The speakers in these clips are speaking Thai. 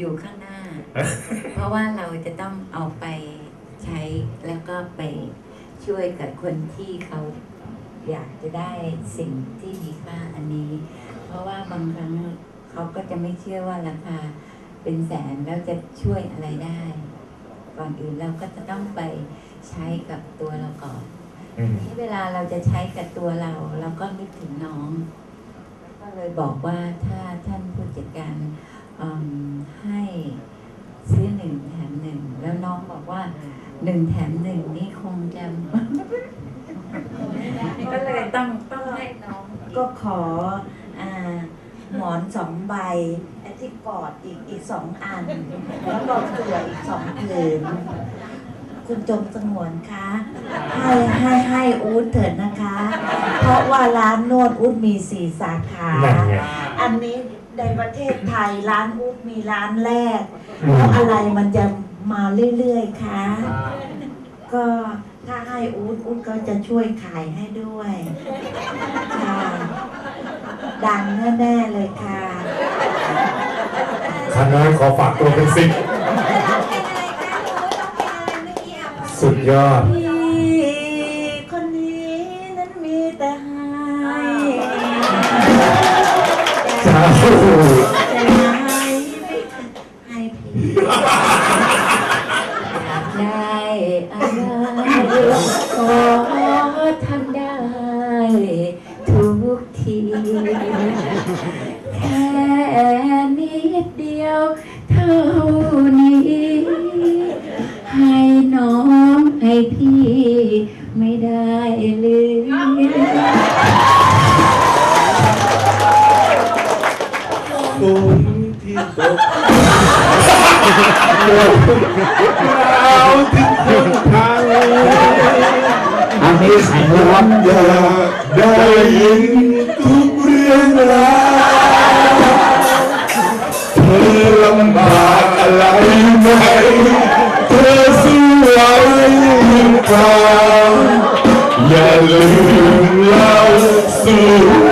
สิบนี่คงจะอยู่ข้างหน้า เพราะว่าเราจะต้องเอาไปใช้แล้วก็ไปช่วยกับคนที่เขาอยากจะได้สิ่งที่มีค่าอันนี้ เพราะว่าบางครั้งเขาก็จะไม่เชื่อว่าราคาเป็นแสนแล้วจะช่วยอะไรได้ ก่อนอื่นเราก็จะต้องไปใช้กับตัวเราก่อนอืมที่เวลาเราจะใช้กับตัวเรา เราก็นึกถึงน้อง ก็เลยบอกว่าถ้าท่านผู้จัดการอืมให้ ซื้อหนึ่งแถมหนึ่งแล้วน้องบอกว่าหนึ่งแถมหนึ่งนี่คงจะก็เลยต้องต้องให้น้องก็ขออาหมอนสองใบไอ้ที่กอดอีกอีกสองอัน แล้วก็เกลืออีกสองผืนคุณจงสงวนคะให้ให้ให้อู๊ดเถิดนะคะ เพราะว่าร้านนวดอู๊ดมีสี่สาขานั่นไงอันนี้ ในประเทศไทยร้านอู๊ดมีร้านแรกแล้วอะไรมันจะมาเรื่อยๆคะก็ถ้าให้อู๊ดอู๊ดก็จะช่วยขายให้ด้วยค่ะดังแน่ๆเลยค่ะคณะขอฝากตัวเป็นสิทธิ์สุดยอด Oh, ฝนที่ตกเราถึงคนทางอันนี้ใครนะครับอยากได้ยินทุกเรื่องราวเธอลำบากอะไรไหมเธอสู้ไหวหรือเปล่าอย่าลืมเล่าสู่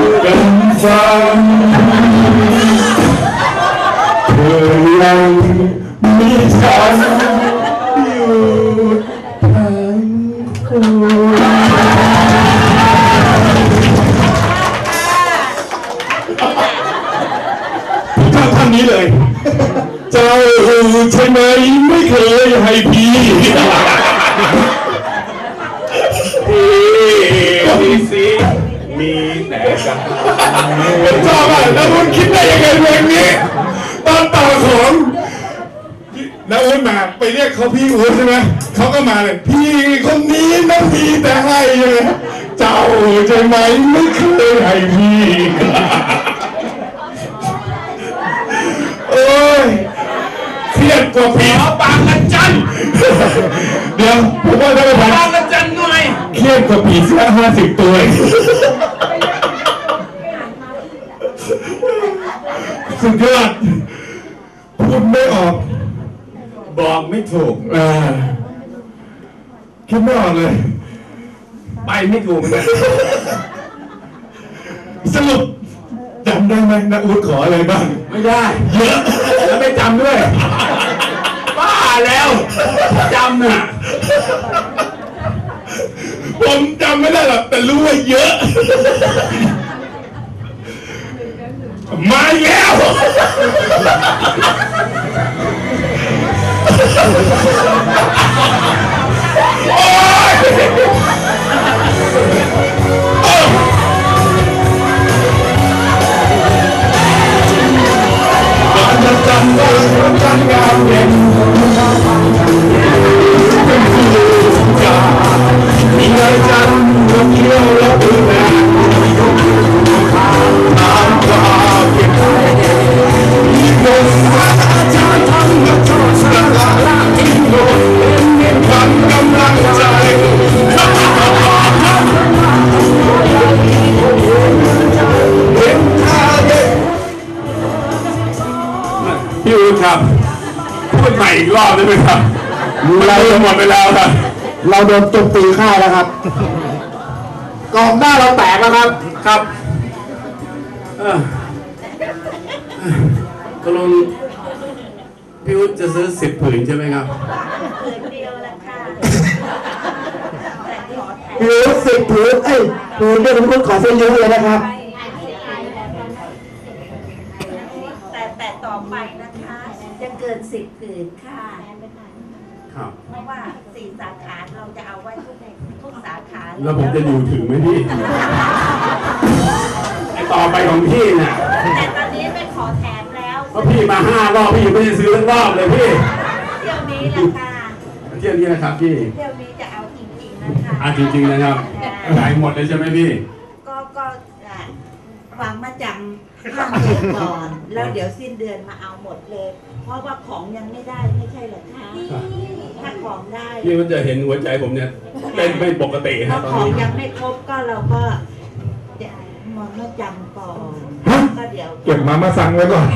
มีฉันอยู่ทั้งคู่ผมชอบท่านนี้เลย เจ้าใช่ไหมไม่เคยให้พี่พี่สิมีแต่กันชอบอะแล้วคุณคิดได้ยังไงเพลงนี้ อนต่อของแล้วอุ้นมาไปเรียกเขาพี่อุ้นใช่ไหมเขาก็มาเลย พี่คนนี้นะมีแต่ให้ใช่ไหมเจ้าใช่ไหมไม่เคยให้พี่โอ้ยเครียดกว่าผีบางกันจันเดี๋ยวผมว่าถ้าไม่ทันบางกันจันหน่อยเครียดกว่าผีเสื้อห้าสิบตัวอีกสุดยอดพู ดไม่ออก บอกไม่ถูกอ่าคิดไม่ออกเลย ไปไม่ถูกเลยสรุปจำได้ไหมนะอูดขออะไรบ้าง ไม่ได้ เยอะ แล้วไม่จำด้วย บ้าแล้วจำน่ะ ผมจำไม่ได้หรอกแต่รู้ว่าเยอะ มาแล้ว โอ๊ยก่อนจะจำได้รักกันงามเย็น ครับ พูดใหม่อีกรอบได้ไหมครับเราหมดไปแล้วครับ เราโดนโจมตีค่ายแล้วครับกองหน้าเราแตกแล้วครับ ครับเออกลงพี่วุฒิจะซื้อสิบผืนใช่ไหมครับผืนเดียวละค่ะแต่ขอแถมผิวสิบผิวเอ้ยผิวเนี่ยผมขอซื้อเยอะเลยนะครับ แต่แต่ต่อไปนะคะ จะเกินสิบผืนค่ะ ครับ เพราะว่าสี่สาขาเราจะเอาไว้ทุกทุกสาขาแล้วผมจะอยู่ถึงไหมพี่ ไอต่อไปของพี่เนี่ยแต่ตอนนี้ไม่ขอแถมแล้วเพราะพี่มาห้ารอบพี่ยังไม่ได้ซื้อทั้งรอบเลยพี่ เที่ยวนี้แหละค่ะเที่ยวนี้นะครับพี่ เที่ยวนี้จะเอาจริงๆนะคะอะจริงๆนะครับขายหมดเลยใช่ไหมพี่ ก็ก็อะวางมาจำ ห้าเดือนก่อน แล้วเดี๋ยวสิ้นเดือนมาเอาหมดเลย เพราะว่าของยังไม่ได้ไม่ใช่เหรอคะถ้าของได้พี่มันจะเห็นหัวใจผมเนี่ยเต้นไม่ปกติครัถ้าบตอนของนี้ยังไม่ครบก็เราก็จะมองมาจำก่อนฮะก็เดี๋ยวเก็บมามาสั่งไว้ก่อน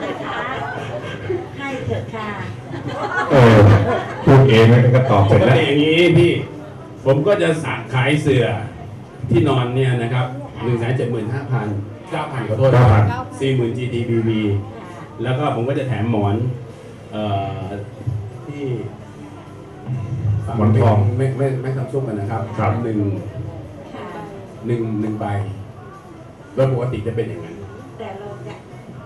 นะคะให้เถอะค่ะเออพูดเองแล้วก็ตอบปเสร็จกแล้ว ติอย่างนี้พี่ ผมก็จะสั่งขายเสือที่นอนเนี่ยนะครับ หนึ่งแสนเจ็ดหมื่นห้าพันเก้าพันขอโทษนะครับสี่หมื่น GTBB แล้วก็ผมก็จะแถมหมอนเอ่อที่หมอนทองไม่ไม่ไม่ซัมซุงกันนะครับครับหนึ่งหนึ่งหนึ่งใบโดยปกติจะเป็นอย่างนั้น แต่เราจะ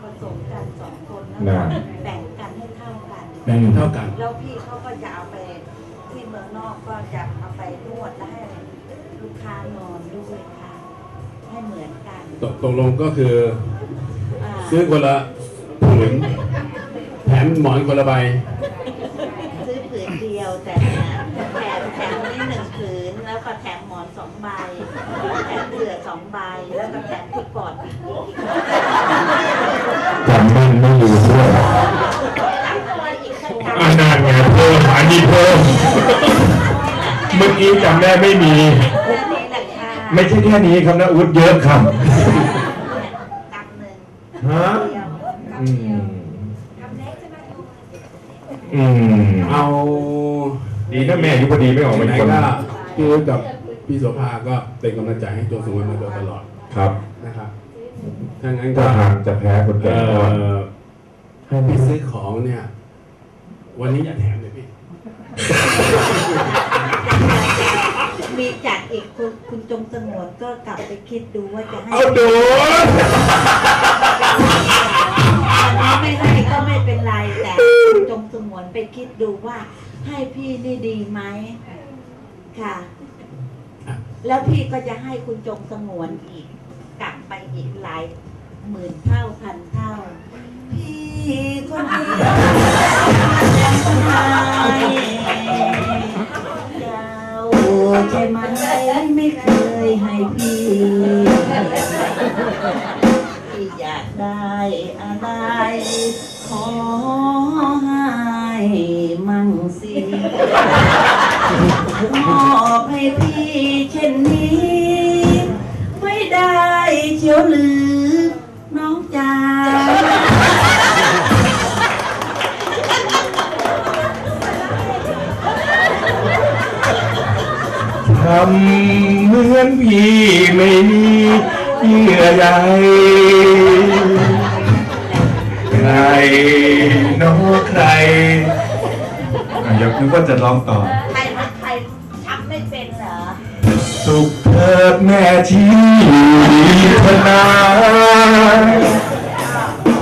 ผสมกันสองคนน่ะแล้วแบ่งกันให้เท่ากันแบ่งเท่ากัน แล้วพี่เขาก็จะเอาไปที่เมืองนอกก็จะเอาไปนวดและให้ลูกค้านอน ตกตกลงก็คืออ่าซื้อคนละผืนแถมหมอนคนละใบ ซื้อผืนเดียวแต่แถมแถมนี่หนึ่งผืนแล้วก็แถมหมอนสองใบแถมเสือสองใบแล้วก็แถมที่กอดอีกอีกจำมันไม่อยู่ด้วยอีกสักครั้งอันนั้นไงเพิ่มอันนี้เพิ่มเมื่อกี้จำได้ไม่มี ไม่ใช่แค่นี้ครับนะอุดเยอะครับตังหนึ่งฮะเดียวอืมอืมเอาดีนะแม่อายุพอดีไม่ออกมาไหนคนก็พี่วุฒิกับพี่โสภาก็เป็นกำลังใจให้ตัวสงวนมาโดยตลอดครับนะครับถ้างั้นถ้าก็ทางจะแพ้คนแก่เอ่ก่อนอให้พี่ซื้อของเนี่ย วันนี้อย่าแถมเลยพี่ มีจัดอีกคุณคุณจงสงวนก็กลับไปคิดดูว่าจะให้เอาโดนวันนี้ไม่ให้ก็ไม่เป็นไรแต่คุณจงสงวนไปคิดดูว่า ให้พี่นี่ดีไหมค่ะ แล้วพี่ก็จะให้คุณจงสงวนอีก กลับไปอีกหลายหมื่นเท่าพันเท่า พี่คนนี้ ให้พี่ที่อยากได้อะไรขอให้มั่งสิมอบให้พี่เช่นนี้ ไม่ได้เชียวหรือน้องจ๋าำเหมือนพี่ไม่มีเยื่อใยใครน้องใครอะเดี๋ยวนึกว่าจะร้องต่อ ใครมาใครทำไม่เป็นเหรอ สุขเถิดแม่ชีพนา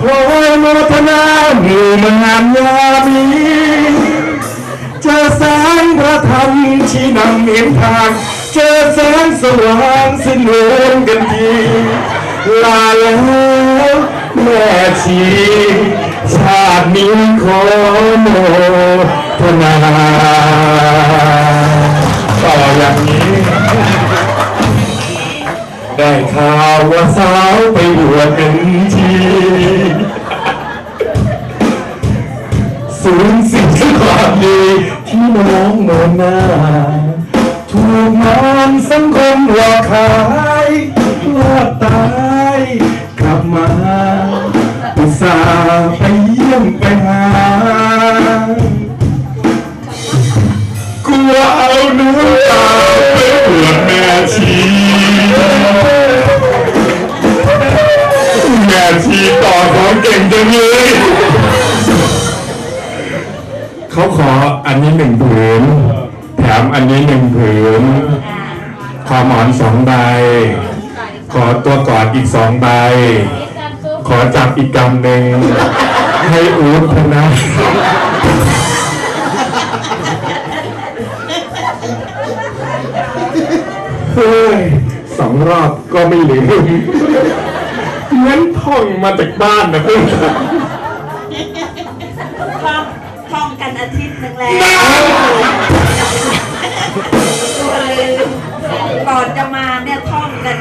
โอ้ยโมทนาหมู่มันงามยามี ระธรรมชี้นำเห็นทาง เจอแสงสว่างสิ้นเวรกันทีลาแล้วแม่ชีชาตินี้ขอโมทนาต่ออย่างนี้ ได้ข่าวว่าสาวไปบวชเป็นทีสูญสิ้นความดี ที่น้องโนนหน้าถูกมารสังคมหลอกขายรอดตายกลับมาอุตส่าห์ไปเยี่ยมไปหากลัวเอาหนูตาไปเปวดแม่ชีแม่ชีดีต่อของเก่งจังเลย เขาขออันนี้หนึ่งผืนแถมอันนี้หนึ่งผืนขอหมอนสองใบ ขอตัวกอดอีกสองใบ ขอจับอีกกำหนึ่งให้อู๊ดพนะเฮ้ยสองรอบก็ไม่ลืมเหมือนท่องมาจากบ้านนะเพื่อน งแล้วก่อนจะมาเนี่ยท่องกัน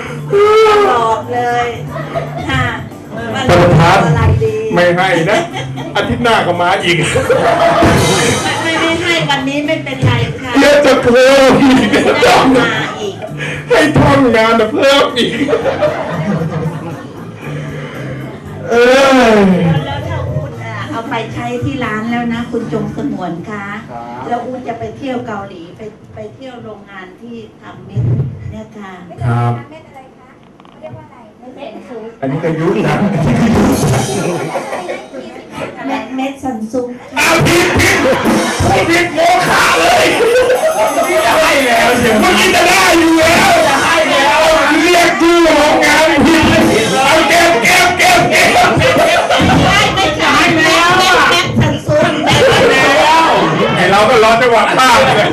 ตลอดเลยค่ะมันประธานอะไรดีไม่ให้นะอาทิตย์หน้าก็มาอีก ไม่ไม่ไม่ให้วันนี้ไม่เป็นไรค่ะเดี๋ยวจะเพิ่มอีกได้มาอีก ให้ท่องงานนะเพิ่มอีก เออแล้วถ้าอูดอะเอา ไปใช้ที่ร้านแล้วนะ คุณจงสงวนคะแล้วอูดจะไปเที่ยวเกาหลีไปไปเที่ยวโรงงานที่ทำเม็ดเนี่ยค่ะครับ เม็ดอะไรคะเขาเรียกว่าอะไรเม็ดซูอันนี้ก็ยุทธนะเม็ดเม็ดซันซุงเอาผิดผิด จังหวะป้าเลย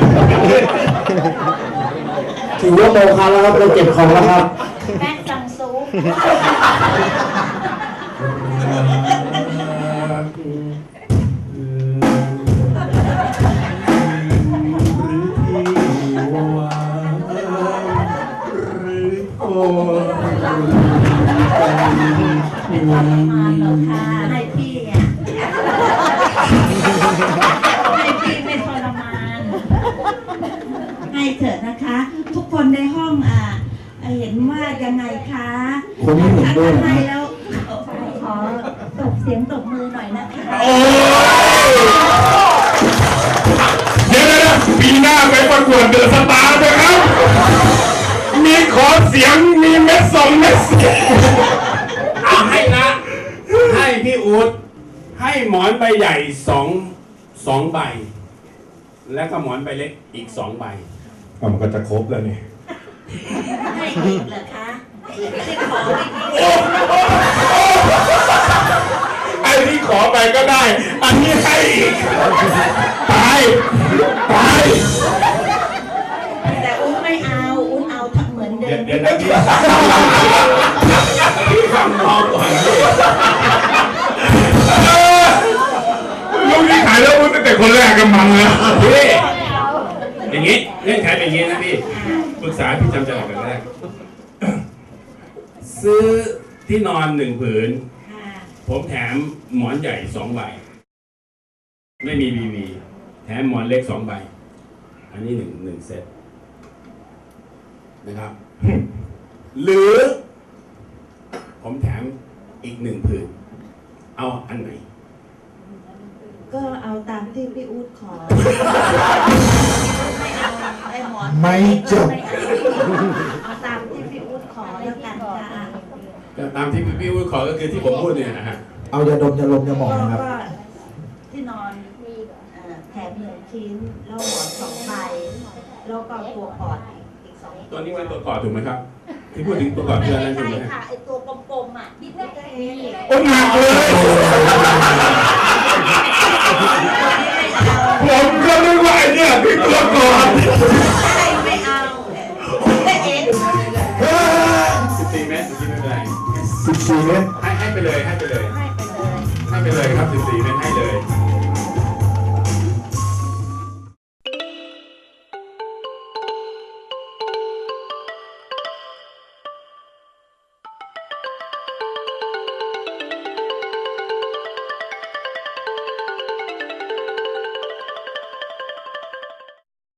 ถือว่าโมฆะแล้วครับเราเก็บของแล้วครับ แม็ดซันซุ ตบเสียงตบมือหน่อยนะคะโอ้ยเดี๋ยวนะปีหน้าไปประกวดเดอะสตาร์นะครับ มีขอเสียงมีเม็ดสองเม็ดเสียงเอาให้นะ ให้พี่อูดให้หมอนใบใหญ่สองสองใบ แล้วก็หมอนใบเล็กอีกสองใบ อะมันก็จะครบแล้วนี่ ให้อีกเหรอคะที่ขออีกไอันนี้ให้อีกตายตายแต่อุ้นไม่เอา อุ้นเอาทั้งเหมือนเดิเดี๋ยวมเดี๋ยวนะพี่พี่ฟังน้องก่อนพี่ลูกนี่ขายแล้วพูดตั้งแต่คนแรกกันมังเลยพี่อย่างนี้เงื่อนไขเป็นอย่างนี้นะพี่ปรึกษาพี่จำจะหลักกันแรกซื้อที่นอนหนึ่งผืนค่ะ ผมแถมหมอนใหญ่สองใบ ไม่มีบีบีแถมหมอนเล็กสองใบ อันนี้หนึ่งหนึ่งเซตนะครับ หรือ ผมแถมอีกหนึ่งผืน เอาอันไหน ก็เอาตามที่พี่อู๊ดขอ ไม่เอาไอ้หมอนไม่จบไม่เอาเอาตามที่พี่อู๊ดขอแล้วกันค่ะก็ ตามที่พี่พูดขอก็คือที่ผมพูดเนี่ยนะฮะเอายาดมยาลมยาหมองก็นะครับ ก็ที่นอนเอ่อแถมหนึ่งชิ้นแล้วหมอนสองใบแล้วก็ตัวกอดอีกอีกสองตัวนี้เป็นตัวกอดถูกไหมครับ ที่พูดถึงตัวกอดคืออะไรไม่ถูกไหมใช่ฮะค่ะไอตัวกลมๆอะที่ไม่ได้มีโอ้หนักเลย ผมก็นึกว่าไอ้เนี่ยที่ 你们猜的。